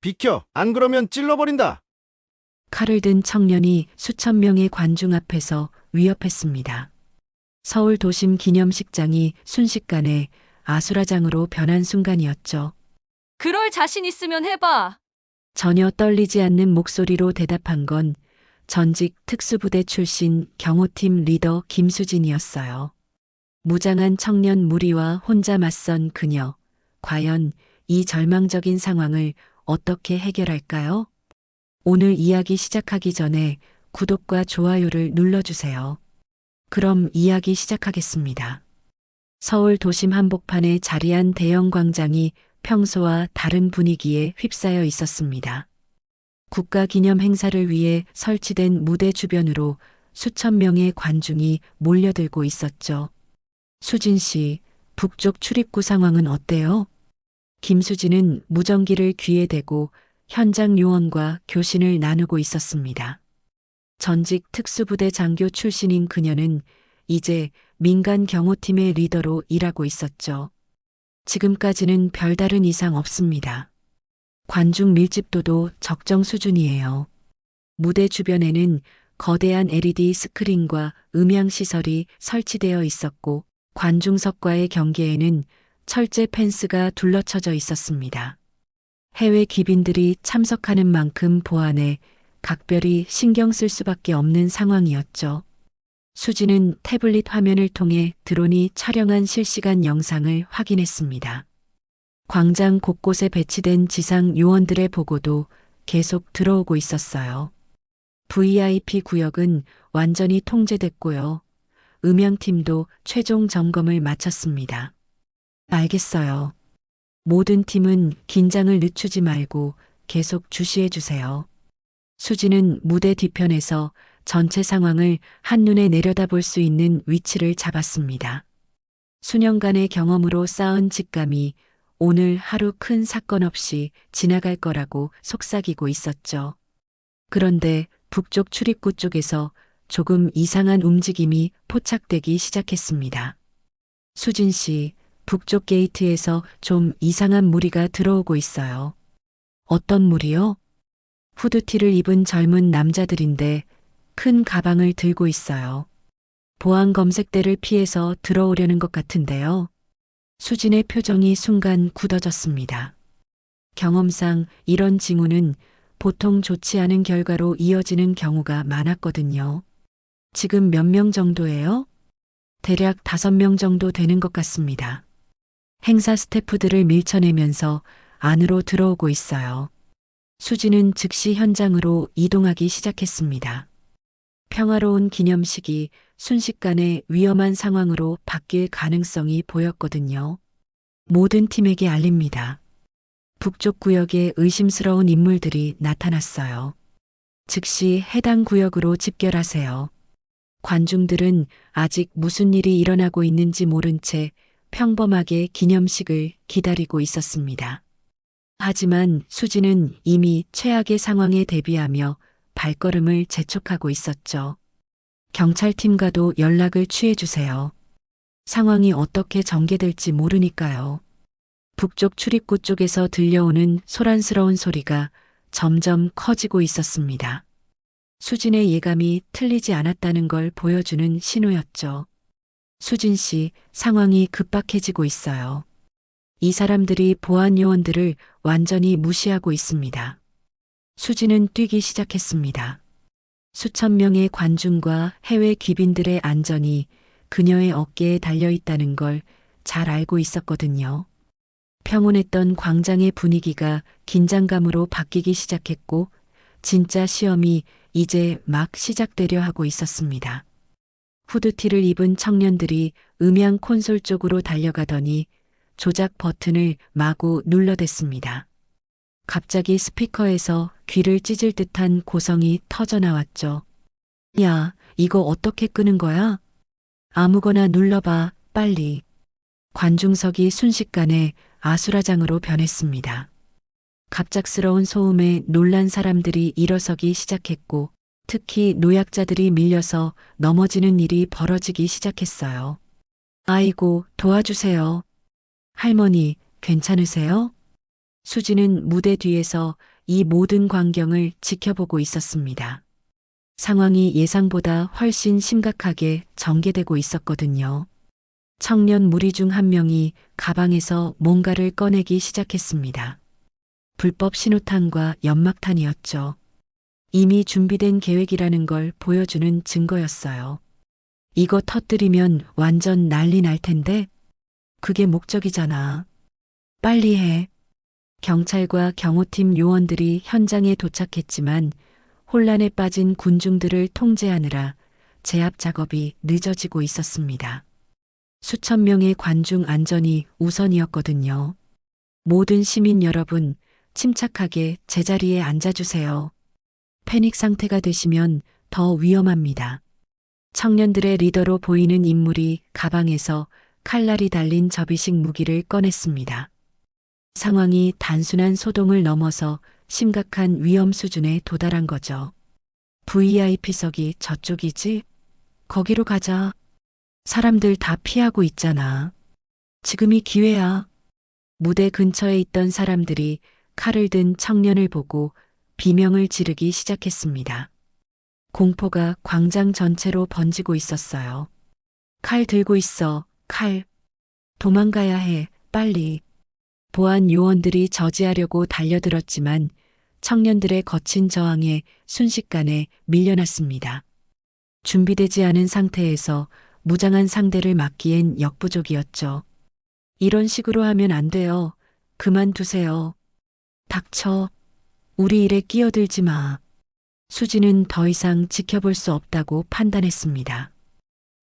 비켜! 안 그러면 찔러버린다! 칼을 든 청년이 수천 명의 관중 앞에서 위협했습니다. 서울 도심 기념식장이 순식간에 아수라장으로 변한 순간이었죠. 그럴 자신 있으면 해봐. 전혀 떨리지 않는 목소리로 대답한 건 전직 특수부대 출신 경호팀 리더 김수진이었어요. 무장한 청년 무리와 혼자 맞선 그녀. 과연 이 절망적인 상황을 어떻게 해결할까요? 오늘 이야기 시작하기 전에 구독과 좋아요를 눌러주세요. 그럼 이야기 시작하겠습니다. 서울 도심 한복판에 자리한 대형 광장이 평소와 다른 분위기에 휩싸여 있었습니다. 국가 기념 행사를 위해 설치된 무대 주변으로 수천 명의 관중이 몰려들고 있었죠. 수진 씨, 북쪽 출입구 상황은 어때요? 김수진은 무전기를 귀에 대고 현장 요원과 교신을 나누고 있었습니다. 전직 특수부대 장교 출신인 그녀는 이제 민간 경호팀의 리더로 일하고 있었죠. 지금까지는 별다른 이상 없습니다. 관중 밀집도도 적정 수준이에요. 무대 주변에는 거대한 LED 스크린과 음향 시설이 설치되어 있었고 관중석과의 경계에는 철제 펜스가 둘러쳐져 있었습니다. 해외 기빈들이 참석하는 만큼 보안에 각별히 신경 쓸 수밖에 없는 상황이었죠. 수지는 태블릿 화면을 통해 드론이 촬영한 실시간 영상을 확인했습니다. 광장 곳곳에 배치된 지상 요원들의 보고도 계속 들어오고 있었어요. VIP 구역은 완전히 통제됐고요. 음향팀도 최종 점검을 마쳤습니다. 알겠어요. 모든 팀은 긴장을 늦추지 말고 계속 주시해 주세요. 수지는 무대 뒤편에서 전체 상황을 한눈에 내려다볼 수 있는 위치를 잡았습니다. 수년간의 경험으로 쌓은 직감이 오늘 하루 큰 사건 없이 지나갈 거라고 속삭이고 있었죠. 그런데 북쪽 출입구 쪽에서 조금 이상한 움직임이 포착되기 시작했습니다. 수진 씨, 북쪽 게이트에서 좀 이상한 무리가 들어오고 있어요. 어떤 무리요? 후드티를 입은 젊은 남자들인데 큰 가방을 들고 있어요. 보안 검색대를 피해서 들어오려는 것 같은데요. 수진의 표정이 순간 굳어졌습니다. 경험상 이런 징후는 보통 좋지 않은 결과로 이어지는 경우가 많았거든요. 지금 몇 명 정도예요? 대략 다섯 명 정도 되는 것 같습니다. 행사 스태프들을 밀쳐내면서 안으로 들어오고 있어요. 수지는 즉시 현장으로 이동하기 시작했습니다. 평화로운 기념식이 순식간에 위험한 상황으로 바뀔 가능성이 보였거든요. 모든 팀에게 알립니다. 북쪽 구역에 의심스러운 인물들이 나타났어요. 즉시 해당 구역으로 집결하세요. 관중들은 아직 무슨 일이 일어나고 있는지 모른 채 평범하게 기념식을 기다리고 있었습니다. 하지만 수지는 이미 최악의 상황에 대비하며 발걸음을 재촉하고 있었죠. 경찰팀과도 연락을 취해주세요. 상황이 어떻게 전개될지 모르니까요. 북쪽 출입구 쪽에서 들려오는 소란스러운 소리가 점점 커지고 있었습니다. 수진의 예감이 틀리지 않았다는 걸 보여주는 신호였죠. 수진 씨, 상황이 급박해지고 있어요. 이 사람들이 보안 요원들을 완전히 무시하고 있습니다. 수지는 뛰기 시작했습니다. 수천 명의 관중과 해외 귀빈들의 안전이 그녀의 어깨에 달려 있다는 걸 잘 알고 있었거든요. 평온했던 광장의 분위기가 긴장감으로 바뀌기 시작했고, 진짜 시험이 이제 막 시작되려 하고 있었습니다. 후드티를 입은 청년들이 음향 콘솔 쪽으로 달려가더니 조작 버튼을 마구 눌러댔습니다. 갑자기 스피커에서 귀를 찢을 듯한 고성이 터져 나왔죠. 야, 이거 어떻게 끄는 거야? 아무거나 눌러봐, 빨리. 관중석이 순식간에 아수라장으로 변했습니다. 갑작스러운 소음에 놀란 사람들이 일어서기 시작했고, 특히 노약자들이 밀려서 넘어지는 일이 벌어지기 시작했어요. 아이고, 도와주세요. 할머니, 괜찮으세요? 수진은 무대 뒤에서 이 모든 광경을 지켜보고 있었습니다. 상황이 예상보다 훨씬 심각하게 전개되고 있었거든요. 청년 무리 중 한 명이 가방에서 뭔가를 꺼내기 시작했습니다. 불법 신호탄과 연막탄이었죠. 이미 준비된 계획이라는 걸 보여주는 증거였어요. 이거 터뜨리면 완전 난리 날 텐데? 그게 목적이잖아. 빨리 해. 경찰과 경호팀 요원들이 현장에 도착했지만 혼란에 빠진 군중들을 통제하느라 제압 작업이 늦어지고 있었습니다. 수천 명의 관중 안전이 우선이었거든요. 모든 시민 여러분, 침착하게 제자리에 앉아주세요. 패닉 상태가 되시면 더 위험합니다. 청년들의 리더로 보이는 인물이 가방에서 칼날이 달린 접이식 무기를 꺼냈습니다. 상황이 단순한 소동을 넘어서 심각한 위험 수준에 도달한 거죠. VIP석이 저쪽이지? 거기로 가자. 사람들 다 피하고 있잖아. 지금이 기회야. 무대 근처에 있던 사람들이 칼을 든 청년을 보고 비명을 지르기 시작했습니다. 공포가 광장 전체로 번지고 있었어요. 칼 들고 있어, 칼. 도망가야 해, 빨리. 보안 요원들이 저지하려고 달려들었지만 청년들의 거친 저항에 순식간에 밀려났습니다. 준비되지 않은 상태에서 무장한 상대를 막기엔 역부족이었죠. 이런 식으로 하면 안 돼요. 그만두세요. 닥쳐. 우리 일에 끼어들지 마. 수지는 더 이상 지켜볼 수 없다고 판단했습니다.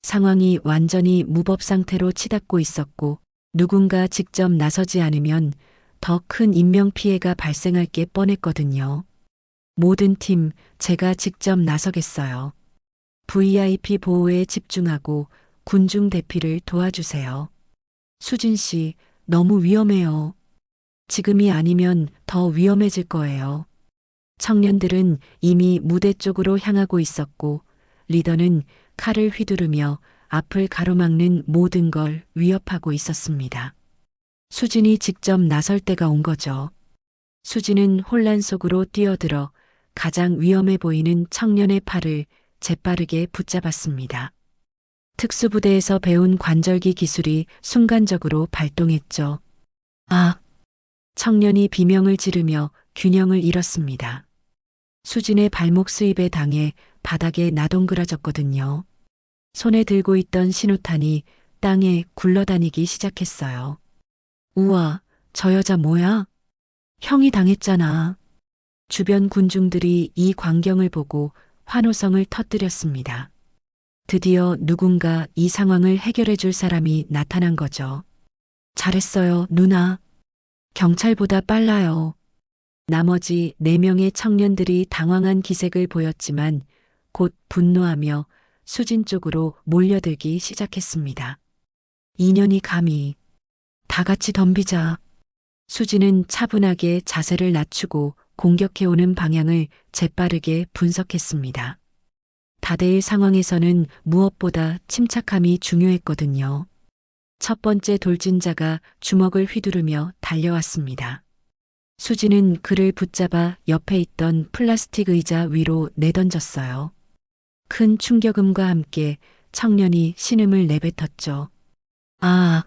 상황이 완전히 무법 상태로 치닫고 있었고 누군가 직접 나서지 않으면 더 큰 인명피해가 발생할 게 뻔했거든요. 모든 팀 제가 직접 나서겠어요. VIP 보호에 집중하고 군중 대피를 도와주세요. 수진 씨, 너무 위험해요. 지금이 아니면 더 위험해질 거예요. 청년들은 이미 무대 쪽으로 향하고 있었고, 리더는 칼을 휘두르며 앞을 가로막는 모든 걸 위협하고 있었습니다. 수진이 직접 나설 때가 온 거죠. 수진은 혼란 속으로 뛰어들어 가장 위험해 보이는 청년의 팔을 재빠르게 붙잡았습니다. 특수부대에서 배운 관절기 기술이 순간적으로 발동했죠. 아! 청년이 비명을 지르며 균형을 잃었습니다. 수진의 발목 수입에 당해 바닥에 나동그라졌거든요. 손에 들고 있던 신호탄이 땅에 굴러다니기 시작했어요. 우와, 저 여자 뭐야? 형이 당했잖아. 주변 군중들이 이 광경을 보고 환호성을 터뜨렸습니다. 드디어 누군가 이 상황을 해결해 줄 사람이 나타난 거죠. 잘했어요, 누나. 경찰보다 빨라요. 나머지 네 명의 청년들이 당황한 기색을 보였지만 곧 분노하며 수진 쪽으로 몰려들기 시작했습니다. 인연이 감히 다 같이 덤비자. 수진은 차분하게 자세를 낮추고 공격해오는 방향을 재빠르게 분석했습니다. 다대일 상황에서는 무엇보다 침착함이 중요했거든요. 첫 번째 돌진자가 주먹을 휘두르며 달려왔습니다. 수지는 그를 붙잡아 옆에 있던 플라스틱 의자 위로 내던졌어요. 큰 충격음과 함께 청년이 신음을 내뱉었죠. 아,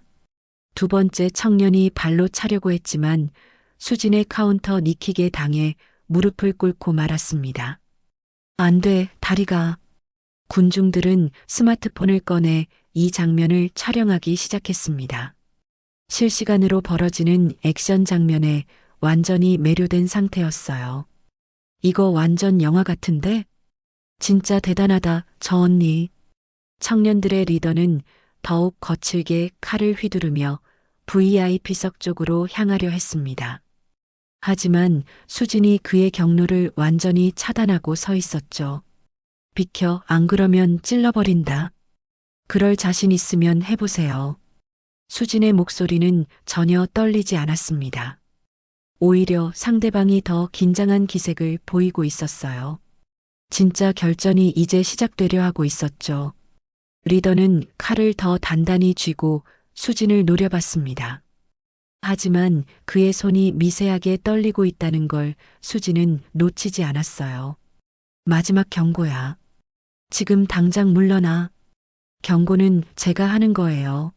두 번째 청년이 발로 차려고 했지만 수진의 카운터 니킥에 당해 무릎을 꿇고 말았습니다. 안 돼, 다리가. 군중들은 스마트폰을 꺼내 이 장면을 촬영하기 시작했습니다. 실시간으로 벌어지는 액션 장면에 완전히 매료된 상태였어요. 이거 완전 영화 같은데? 진짜 대단하다, 저 언니. 청년들의 리더는 더욱 거칠게 칼을 휘두르며 VIP석 쪽으로 향하려 했습니다. 하지만 수진이 그의 경로를 완전히 차단하고 서 있었죠. 비켜, 안 그러면 찔러버린다. 그럴 자신 있으면 해보세요. 수진의 목소리는 전혀 떨리지 않았습니다. 오히려 상대방이 더 긴장한 기색을 보이고 있었어요. 진짜 결전이 이제 시작되려 하고 있었죠. 리더는 칼을 더 단단히 쥐고 수진을 노려봤습니다. 하지만 그의 손이 미세하게 떨리고 있다는 걸 수지는 놓치지 않았어요. 마지막 경고야. 지금 당장 물러나. 경고는 제가 하는 거예요.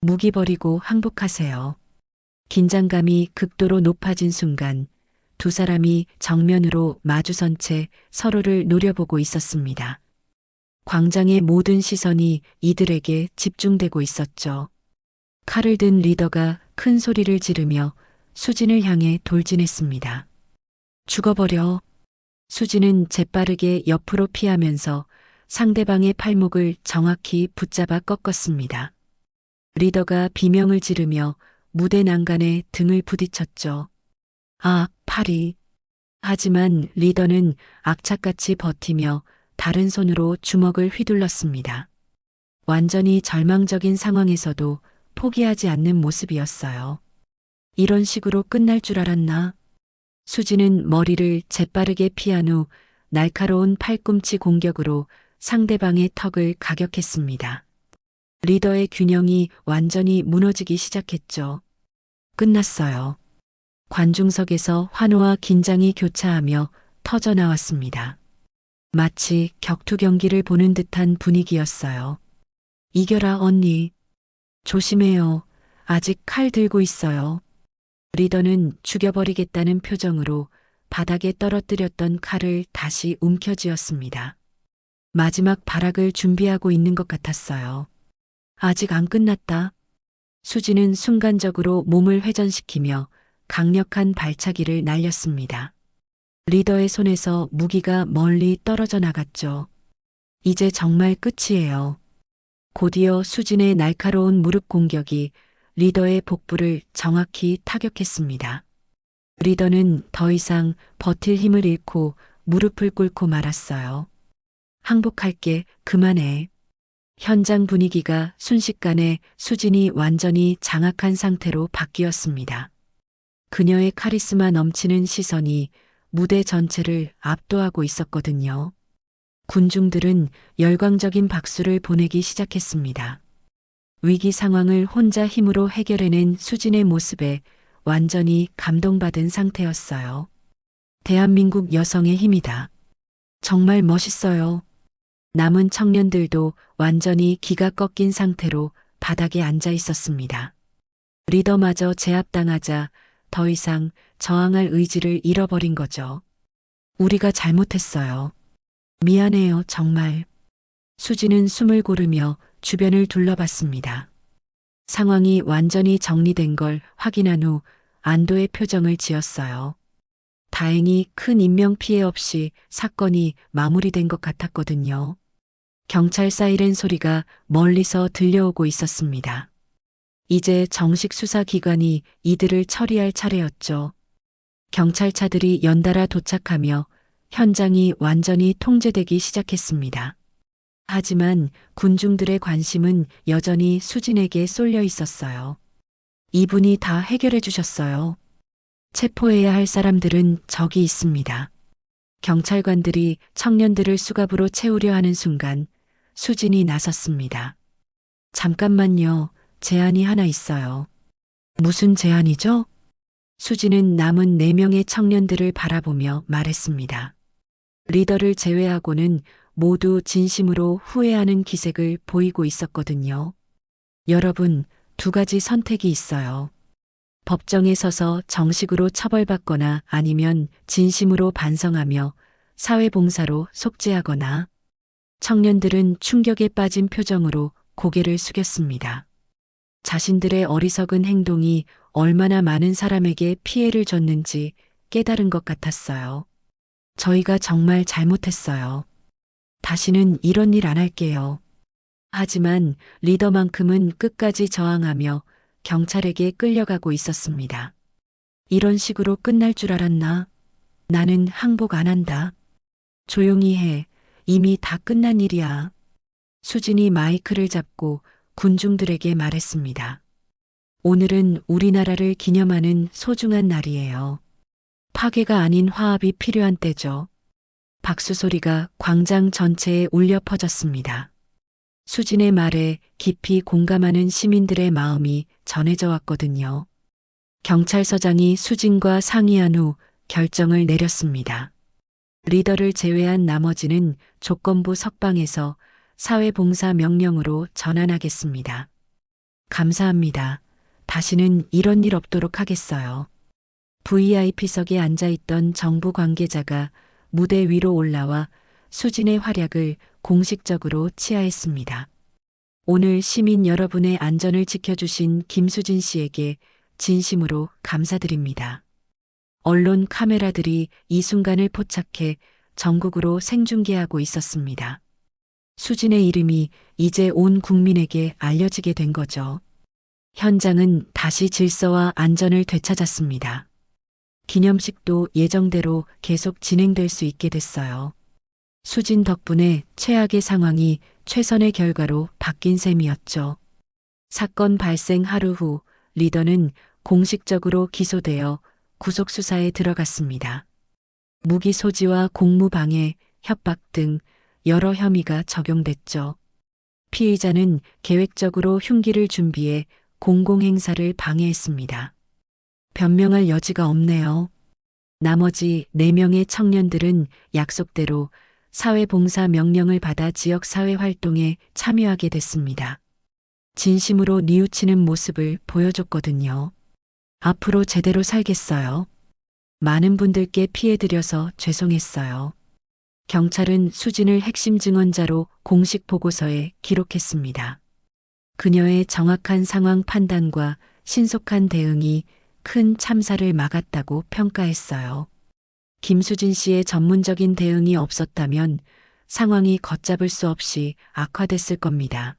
무기 버리고 항복하세요. 긴장감이 극도로 높아진 순간 두 사람이 정면으로 마주선 채 서로를 노려보고 있었습니다. 광장의 모든 시선이 이들에게 집중되고 있었죠. 칼을 든 리더가 큰 소리를 지르며 수진을 향해 돌진했습니다. 죽어버려. 수진은 재빠르게 옆으로 피하면서 상대방의 팔목을 정확히 붙잡아 꺾었습니다. 리더가 비명을 지르며 무대 난간에 등을 부딪혔죠. 아, 팔이. 하지만 리더는 악착같이 버티며 다른 손으로 주먹을 휘둘렀습니다. 완전히 절망적인 상황에서도 포기하지 않는 모습이었어요. 이런 식으로 끝날 줄 알았나? 수지는 머리를 재빠르게 피한 후 날카로운 팔꿈치 공격으로 상대방의 턱을 가격했습니다. 리더의 균형이 완전히 무너지기 시작했죠. 끝났어요. 관중석에서 환호와 긴장이 교차하며 터져 나왔습니다. 마치 격투 경기를 보는 듯한 분위기였어요. 이겨라, 언니. 조심해요. 아직 칼 들고 있어요. 리더는 죽여버리겠다는 표정으로 바닥에 떨어뜨렸던 칼을 다시 움켜쥐었습니다. 마지막 발악을 준비하고 있는 것 같았어요. 아직 안 끝났다. 수지는 순간적으로 몸을 회전시키며 강력한 발차기를 날렸습니다. 리더의 손에서 무기가 멀리 떨어져 나갔죠. 이제 정말 끝이에요. 곧이어 수진의 날카로운 무릎 공격이 리더의 복부를 정확히 타격했습니다. 리더는 더 이상 버틸 힘을 잃고 무릎을 꿇고 말았어요. 항복할게, 그만해. 현장 분위기가 순식간에 수진이 완전히 장악한 상태로 바뀌었습니다. 그녀의 카리스마 넘치는 시선이 무대 전체를 압도하고 있었거든요. 군중들은 열광적인 박수를 보내기 시작했습니다. 위기 상황을 혼자 힘으로 해결해낸 수진의 모습에 완전히 감동받은 상태였어요. 대한민국 여성의 힘이다. 정말 멋있어요. 남은 청년들도 완전히 기가 꺾인 상태로 바닥에 앉아 있었습니다. 리더마저 제압당하자 더 이상 저항할 의지를 잃어버린 거죠. 우리가 잘못했어요. 미안해요, 정말. 수지는 숨을 고르며 주변을 둘러봤습니다. 상황이 완전히 정리된 걸 확인한 후 안도의 표정을 지었어요. 다행히 큰 인명 피해 없이 사건이 마무리된 것 같았거든요. 경찰 사이렌 소리가 멀리서 들려오고 있었습니다. 이제 정식 수사기관이 이들을 처리할 차례였죠. 경찰차들이 연달아 도착하며 현장이 완전히 통제되기 시작했습니다. 하지만 군중들의 관심은 여전히 수진에게 쏠려 있었어요. 이분이 다 해결해 주셨어요. 체포해야 할 사람들은 저기 있습니다. 경찰관들이 청년들을 수갑으로 채우려 하는 순간 수진이 나섰습니다. 잠깐만요. 제안이 하나 있어요. 무슨 제안이죠? 수진은 남은 4명의 청년들을 바라보며 말했습니다. 리더를 제외하고는 모두 진심으로 후회하는 기색을 보이고 있었거든요. 여러분, 두 가지 선택이 있어요. 법정에 서서 정식으로 처벌받거나 아니면 진심으로 반성하며 사회봉사로 속죄하거나 청년들은 충격에 빠진 표정으로 고개를 숙였습니다. 자신들의 어리석은 행동이 얼마나 많은 사람에게 피해를 줬는지 깨달은 것 같았어요. 저희가 정말 잘못했어요. 다시는 이런 일 안 할게요. 하지만 리더만큼은 끝까지 저항하며 경찰에게 끌려가고 있었습니다. 이런 식으로 끝날 줄 알았나? 나는 항복 안 한다. 조용히 해. 이미 다 끝난 일이야. 수진이 마이크를 잡고 군중들에게 말했습니다. 오늘은 우리나라를 기념하는 소중한 날이에요. 파괴가 아닌 화합이 필요한 때죠. 박수 소리가 광장 전체에 울려 퍼졌습니다. 수진의 말에 깊이 공감하는 시민들의 마음이 전해져 왔거든요. 경찰서장이 수진과 상의한 후 결정을 내렸습니다. 리더를 제외한 나머지는 조건부 석방에서 사회봉사 명령으로 전환하겠습니다. 감사합니다. 다시는 이런 일 없도록 하겠어요. VIP석에 앉아있던 정부 관계자가 무대 위로 올라와 수진의 활약을 공식적으로 치하했습니다. 오늘 시민 여러분의 안전을 지켜주신 김수진 씨에게 진심으로 감사드립니다. 언론 카메라들이 이 순간을 포착해 전국으로 생중계하고 있었습니다. 수진의 이름이 이제 온 국민에게 알려지게 된 거죠. 현장은 다시 질서와 안전을 되찾았습니다. 기념식도 예정대로 계속 진행될 수 있게 됐어요. 수진 덕분에 최악의 상황이 최선의 결과로 바뀐 셈이었죠. 사건 발생 하루 후 리더는 공식적으로 기소되어 구속 수사에 들어갔습니다. 무기 소지와 공무 방해, 협박 등 여러 혐의가 적용됐죠. 피의자는 계획적으로 흉기를 준비해 공공행사를 방해했습니다. 변명할 여지가 없네요. 나머지 4명의 청년들은 약속대로 사회봉사 명령을 받아 지역사회 활동에 참여하게 됐습니다. 진심으로 뉘우치는 모습을 보여줬거든요. 앞으로 제대로 살겠어요. 많은 분들께 피해드려서 죄송했어요. 경찰은 수진을 핵심 증언자로 공식 보고서에 기록했습니다. 그녀의 정확한 상황 판단과 신속한 대응이 큰 참사를 막았다고 평가했어요. 김수진 씨의 전문적인 대응이 없었다면 상황이 걷잡을 수 없이 악화됐을 겁니다.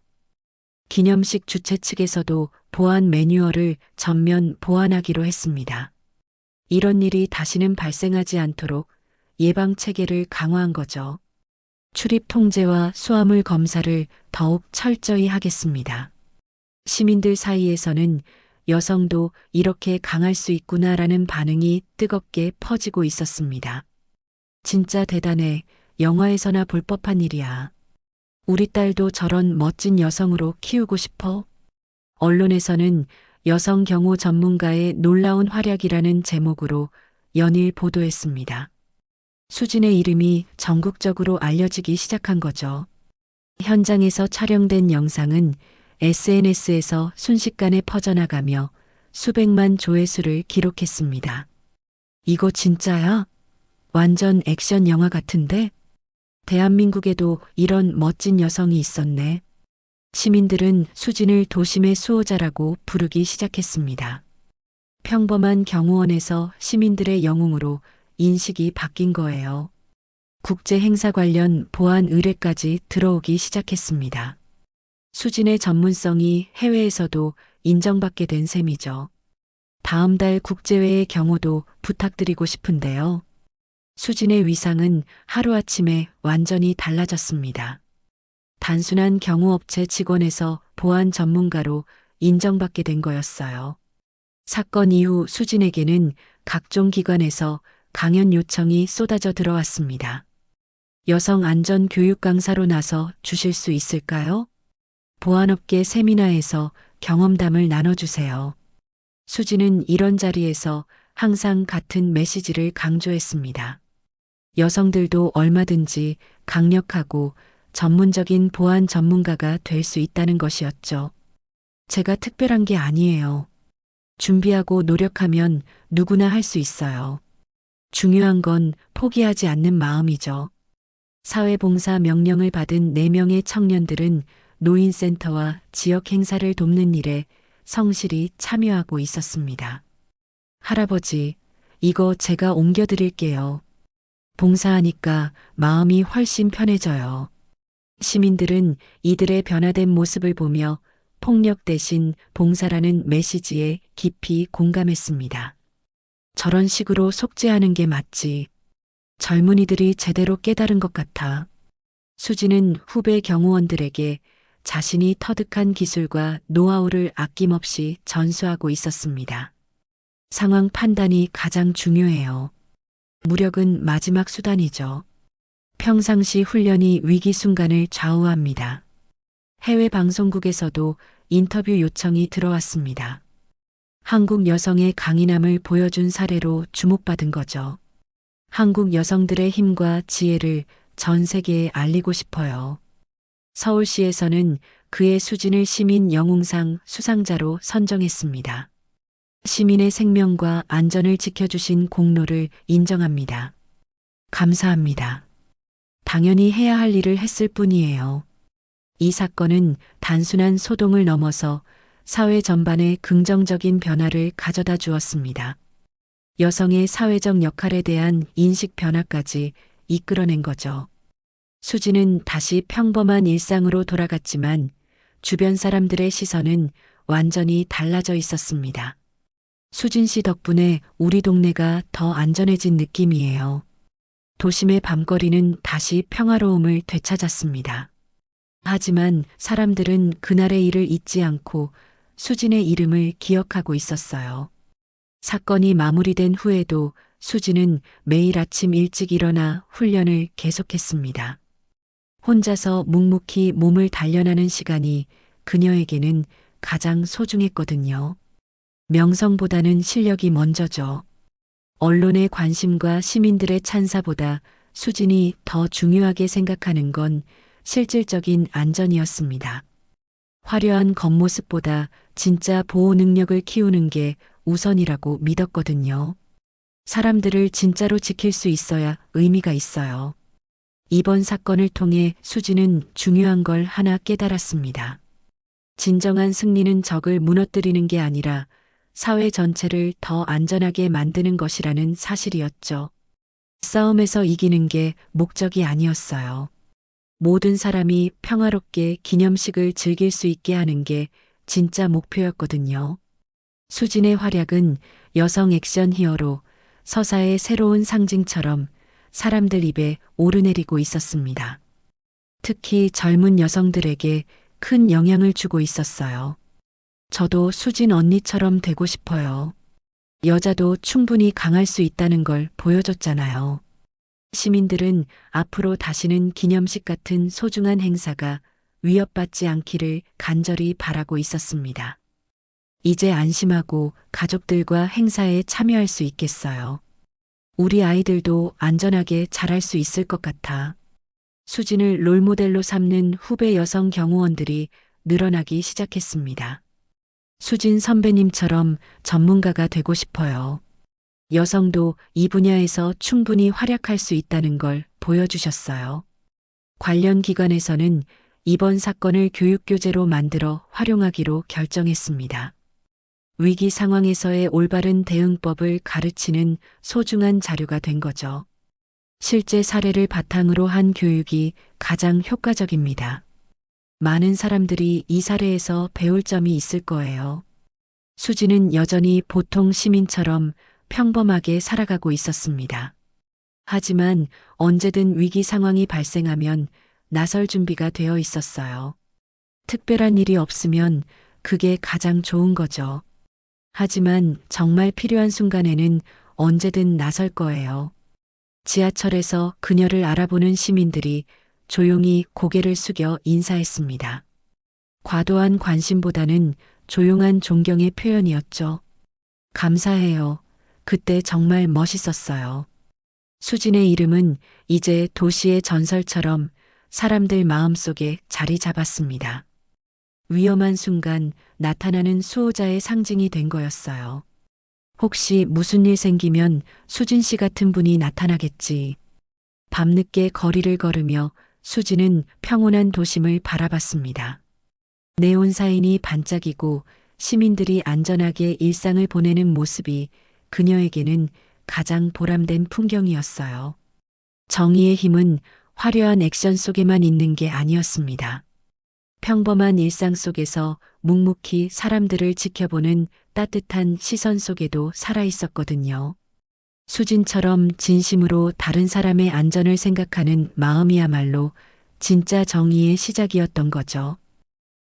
기념식 주최 측에서도 보안 매뉴얼을 전면 보완하기로 했습니다. 이런 일이 다시는 발생하지 않도록 예방 체계를 강화한 거죠. 출입 통제와 수화물 검사를 더욱 철저히 하겠습니다. 시민들 사이에서는 여성도 이렇게 강할 수 있구나라는 반응이 뜨겁게 퍼지고 있었습니다. 진짜 대단해. 영화에서나 볼 법한 일이야. 우리 딸도 저런 멋진 여성으로 키우고 싶어? 언론에서는 여성 경호 전문가의 놀라운 활약이라는 제목으로 연일 보도했습니다. 수진의 이름이 전국적으로 알려지기 시작한 거죠. 현장에서 촬영된 영상은 SNS에서 순식간에 퍼져나가며 수백만 조회수를 기록했습니다. 이거 진짜야? 완전 액션 영화 같은데? 대한민국에도 이런 멋진 여성이 있었네. 시민들은 수진을 도심의 수호자라고 부르기 시작했습니다. 평범한 경호원에서 시민들의 영웅으로 인식이 바뀐 거예요. 국제 행사 관련 보안 의뢰까지 들어오기 시작했습니다. 수진의 전문성이 해외에서도 인정받게 된 셈이죠. 다음 달 국제회의 경우도 부탁드리고 싶은데요. 수진의 위상은 하루아침에 완전히 달라졌습니다. 단순한 경호업체 직원에서 보안 전문가로 인정받게 된 거였어요. 사건 이후 수진에게는 각종 기관에서 강연 요청이 쏟아져 들어왔습니다. 여성 안전 교육 강사로 나서 주실 수 있을까요? 보안업계 세미나에서 경험담을 나눠주세요. 수지는 이런 자리에서 항상 같은 메시지를 강조했습니다. 여성들도 얼마든지 강력하고 전문적인 보안 전문가가 될 수 있다는 것이었죠. 제가 특별한 게 아니에요. 준비하고 노력하면 누구나 할 수 있어요. 중요한 건 포기하지 않는 마음이죠. 사회봉사 명령을 받은 4명의 청년들은 노인센터와 지역 행사를 돕는 일에 성실히 참여하고 있었습니다. 할아버지, 이거 제가 옮겨드릴게요. 봉사하니까 마음이 훨씬 편해져요. 시민들은 이들의 변화된 모습을 보며 폭력 대신 봉사라는 메시지에 깊이 공감했습니다. 저런 식으로 속죄하는 게 맞지. 젊은이들이 제대로 깨달은 것 같아. 수지는 후배 경호원들에게 자신이 터득한 기술과 노하우를 아낌없이 전수하고 있었습니다. 상황 판단이 가장 중요해요. 무력은 마지막 수단이죠. 평상시 훈련이 위기 순간을 좌우합니다. 해외 방송국에서도 인터뷰 요청이 들어왔습니다. 한국 여성의 강인함을 보여준 사례로 주목받은 거죠. 한국 여성들의 힘과 지혜를 전 세계에 알리고 싶어요. 서울시에서는 그의 수진을 시민 영웅상 수상자로 선정했습니다. 시민의 생명과 안전을 지켜주신 공로를 인정합니다. 감사합니다. 당연히 해야 할 일을 했을 뿐이에요. 이 사건은 단순한 소동을 넘어서 사회 전반에 긍정적인 변화를 가져다 주었습니다. 여성의 사회적 역할에 대한 인식 변화까지 이끌어낸 거죠. 수지는 다시 평범한 일상으로 돌아갔지만 주변 사람들의 시선은 완전히 달라져 있었습니다. 수진 씨 덕분에 우리 동네가 더 안전해진 느낌이에요. 도심의 밤거리는 다시 평화로움을 되찾았습니다. 하지만 사람들은 그날의 일을 잊지 않고 수진의 이름을 기억하고 있었어요. 사건이 마무리된 후에도 수진은 매일 아침 일찍 일어나 훈련을 계속했습니다. 혼자서 묵묵히 몸을 단련하는 시간이 그녀에게는 가장 소중했거든요. 명성보다는 실력이 먼저죠. 언론의 관심과 시민들의 찬사보다 수진이 더 중요하게 생각하는 건 실질적인 안전이었습니다. 화려한 겉모습보다 진짜 보호 능력을 키우는 게 우선이라고 믿었거든요. 사람들을 진짜로 지킬 수 있어야 의미가 있어요. 이번 사건을 통해 수지는 중요한 걸 하나 깨달았습니다. 진정한 승리는 적을 무너뜨리는 게 아니라 사회 전체를 더 안전하게 만드는 것이라는 사실이었죠. 싸움에서 이기는 게 목적이 아니었어요. 모든 사람이 평화롭게 기념식을 즐길 수 있게 하는 게 진짜 목표였거든요. 수진의 활약은 여성 액션 히어로 서사의 새로운 상징처럼 사람들 입에 오르내리고 있었습니다. 특히 젊은 여성들에게 큰 영향을 주고 있었어요. 저도 수진 언니처럼 되고 싶어요. 여자도 충분히 강할 수 있다는 걸 보여줬잖아요. 시민들은 앞으로 다시는 기념식 같은 소중한 행사가 위협받지 않기를 간절히 바라고 있었습니다. 이제 안심하고 가족들과 행사에 참여할 수 있겠어요. 우리 아이들도 안전하게 자랄 수 있을 것 같아. 수진을 롤모델로 삼는 후배 여성 경호원들이 늘어나기 시작했습니다. 수진 선배님처럼 전문가가 되고 싶어요. 여성도 이 분야에서 충분히 활약할 수 있다는 걸 보여주셨어요. 관련 기관에서는 이번 사건을 교육교재로 만들어 활용하기로 결정했습니다. 위기 상황에서의 올바른 대응법을 가르치는 소중한 자료가 된 거죠. 실제 사례를 바탕으로 한 교육이 가장 효과적입니다. 많은 사람들이 이 사례에서 배울 점이 있을 거예요. 수지는 여전히 보통 시민처럼 평범하게 살아가고 있었습니다. 하지만 언제든 위기 상황이 발생하면 나설 준비가 되어 있었어요. 특별한 일이 없으면 그게 가장 좋은 거죠. 하지만 정말 필요한 순간에는 언제든 나설 거예요. 지하철에서 그녀를 알아보는 시민들이 조용히 고개를 숙여 인사했습니다. 과도한 관심보다는 조용한 존경의 표현이었죠. 감사해요. 그때 정말 멋있었어요. 수진의 이름은 이제 도시의 전설처럼 사람들 마음속에 자리 잡았습니다. 위험한 순간 나타나는 수호자의 상징이 된 거였어요. 혹시 무슨 일 생기면 수진 씨 같은 분이 나타나겠지. 밤늦게 거리를 걸으며 수진은 평온한 도심을 바라봤습니다. 네온사인이 반짝이고 시민들이 안전하게 일상을 보내는 모습이 그녀에게는 가장 보람된 풍경이었어요. 정의의 힘은 화려한 액션 속에만 있는 게 아니었습니다. 평범한 일상 속에서 묵묵히 사람들을 지켜보는 따뜻한 시선 속에도 살아 있었거든요. 수진처럼 진심으로 다른 사람의 안전을 생각하는 마음이야말로 진짜 정의의 시작이었던 거죠.